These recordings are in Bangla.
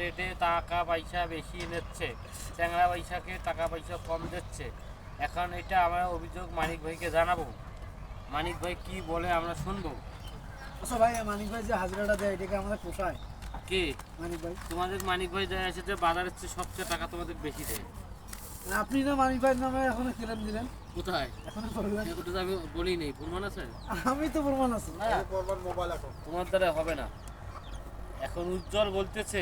রেটে টাকা পয়সা বেশি নিচ্ছে ট্যাংরা পয়সাকে টাকা পয়সা কম দিচ্ছে। এখন এটা আমরা অভিযোগ মানিক ভাইকে জানাব। মানিক ভাই কি বলে আমরা শুনব? আচ্ছা ভাই মানিক ভাই যে হাজিরাটা দেয় এটাকে আমাদের পোষায়? কে? মানিক ভাই। তোমাদের মানিক ভাই দেখা যাচ্ছে যে বাজারের চেয়ে সবচেয়ে টাকা তোমাদের বেশি দেয়। না, আপনি না মানিক ভাইয়ের নামে এখনও ক্লেম দিলেন? কোথায়? এখনও আমি বলি নেই প্রমাণ আছে? আমি তো প্রমাণ আছে। না তোমার দ্বারা হবে না। এখন উজ্জ্বল বলতেছে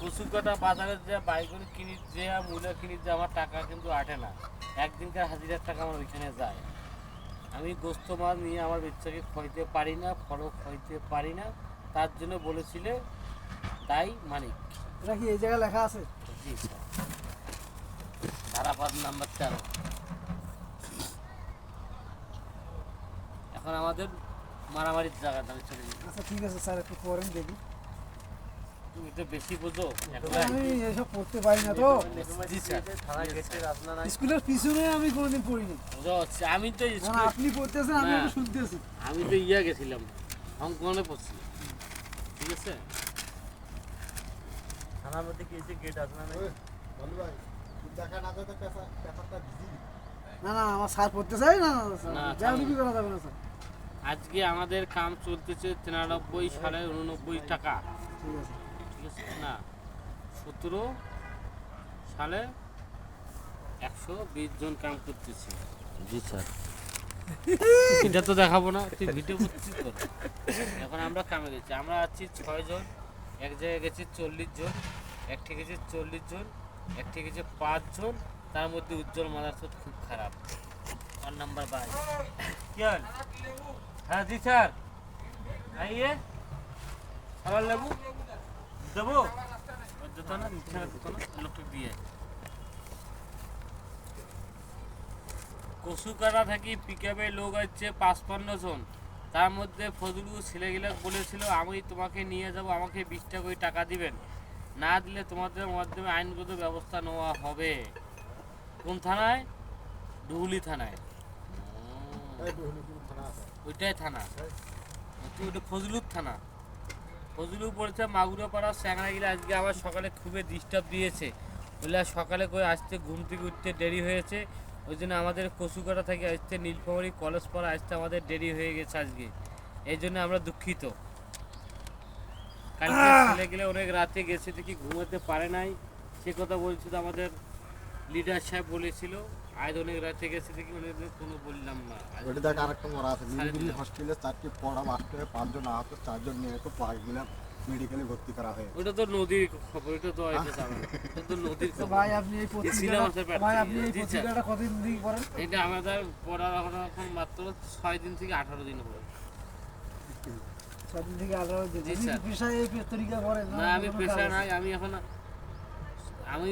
কচুকাটা বাজারে যে বাইগুলো কিনি যে মূলা কিনি যে আমার টাকা কিন্তু আটে না। একদিনকার হাজিরার টাকা আমার ওইখানে যায়। আমি গোস্ত মাছ নিয়ে আমার বাচ্চাকে খাইতে পারি না ফলও খাইতে পারি না। তার জন্য বলেছিলে তাই মানিক। এটা কি এই জায়গায় লেখা আছে? জি ধারাপাত নাম্বার তেরো। এখন আমাদের মারামারির জায়গা দাঁড়িয়ে চলে যাবে আচ্ছা ঠিক আছে স্যার একটু করেন দেখি। তুমি তো বেশি বোঝো আমি এসব পড়তে পারি না তো। জি স্কুলের পিছনে আমি কোনোদিন পড়িনি। আমি তো আপনি পড়তেছেন আমি শুনতেছি। আমি তো ইয়া গেছিলাম হংকংয়ে পড়ছি। ঠিক আছে? থানার মধ্যে কি এসে গেট আছে না? না না আমার স্যার পড়তে চাই না না, স্যার। কি করা যাবে না স্যার। আজকে আমাদের কাম চলতেছে তিরানব্বই সাড়ে উননব্বই টাকা। ঠিক আছে। না সতেরো সালে একশো বিশ জন কাম করতেছে। জি স্যার। এটা তো দেখাবো না তুই ভিডিও করছিস তো? এখন আমরা কামে গেছি। আমরা আছি ছয় জন এক জায়গায় গেছি চল্লিশ জন একটি গেছে চল্লিশ জন একটি গেছে পাঁচ জন তার মধ্যে উজ্জ্বল মাদারসোদ খুব খারাপ। ওয়ান নাম্বার বাই। কি হল? হ্যাঁ জি স্যার। আইয়ে খাবার লেবু দেবো? না লোকটা দিয়ে। থাকি পিকআপে লোক আছে পাঁচপান্ন জন। তার মধ্যে ফজলু ছেলেগুলো বলেছিল আমি তোমাকে নিয়ে যাব আমাকে বিশ টাকা করে টাকা দিবেন। না দিলে তোমাদের মাধ্যমে আইনগত ব্যবস্থা নেওয়া হবে। কোন থানায়? ডুহুলি থানায়। ওইটাই থানা। তুই ওটা ফজলুর থানা। ফজলু পড়েছে মাগুরাপাড়া স্যাংরাগিরি আজকে আবার সকালে খুবই ডিস্টার্ব দিয়েছে। বলে সকালে করে আসতে ঘুম থেকে উঠতে দেরি হয়েছে ওই জন্য আমাদের কচুকাটা থেকে আসতে নীলফামারি কলেজ পাড়া আসতে আমাদের দেরি হয়ে গেছে আজকে। এই জন্য আমরা দুঃখিত। কালকে ছেলে গেলে অনেক রাতে গেছে দেখি ঘুমাতে পারে নাই। সে কথা বলছিল আমাদের লিডার সাহেব বলেছিল। আজ অনেক রাতে গেছে দেখি অনেক কোনো বললাম না। আজ ওটা দেখ আরেকটা মরা আছে। নীলগিরি হসপিটালে চারটি পড়া বাস্ট পাঁচজন আহত চারজন নিয়ে তো পাঁচগুলা মেডিকেলে ভর্তি করা হয়েছে। ওটা তো নদীর খবর এটা তো এটা যাবে এটা তো নদীর খবর। ভাই আপনি এই পত্রিকাটা ভাই আপনি এই পত্রিকাটা কতদিন থেকে করেন এটা আমাদের পড়ার এখন মাত্র ছয় দিন থেকে আঠারো দিন আমি পেশা নাই আমি এখন আমি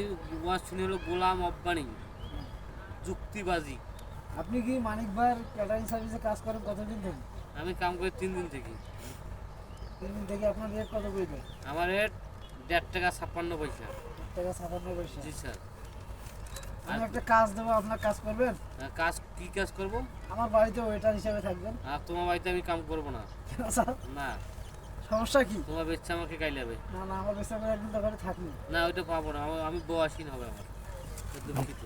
হলো গোলাম অব্বানি যুক্তিবাজি আপনি কি মানিক ভাইয়ের ক্যাটারিং সার্ভিসে কাজ করেন কতদিন থেকে? আমি কাম করি তিন দিন থেকে। তিন দিন থেকে আপনার রেট কত করে দেয়? আমার রেট দেড় টাকা ছাপ্পান্ন পয়সা। টাকা ছাপান্ন পয়সা। জি স্যার। আমি একটা কাজ দেবো আপনার কাজ করবেন? কাজ কি কাজ করব? আমার বাড়িতে ওয়েটার হিসেবে থাকবেন। আর তোমার বাড়িতে আমি কাম করব না। না। সমস্যা কি? তোমার বেচ্ছা আমাকে গাইলাবে না না আমার বেশি একদিন দোকানে থাকি না ওইটা পাবো না। আমি বউ আসীন হবে আমার। দুঃখিত।